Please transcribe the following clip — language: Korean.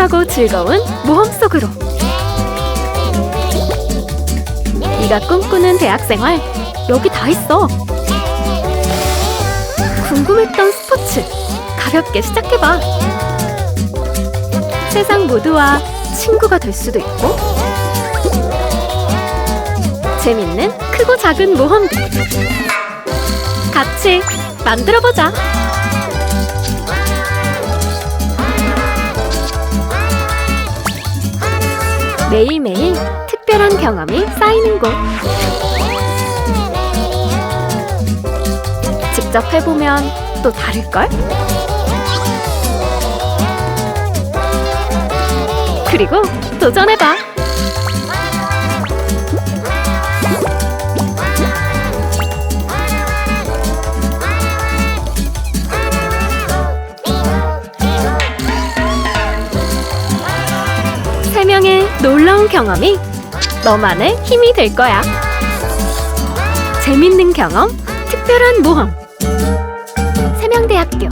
특별하고 즐거운 모험 속으로. 네가 꿈꾸는 대학 생활 여기 다 있어. 궁금했던 스포츠 가볍게 시작해봐. 세상 모두와 친구가 될 수도 있고 재밌는 크고 작은 모험들 같이 만들어보자. 매일매일 특별한 경험이 쌓이는 곳. 직접 해보면 또 다를걸? 그리고 도전해봐. 세 명의 놀라운 경험이 너만의 힘이 될 거야. 재밌는 경험, 특별한 모험. 세명대학교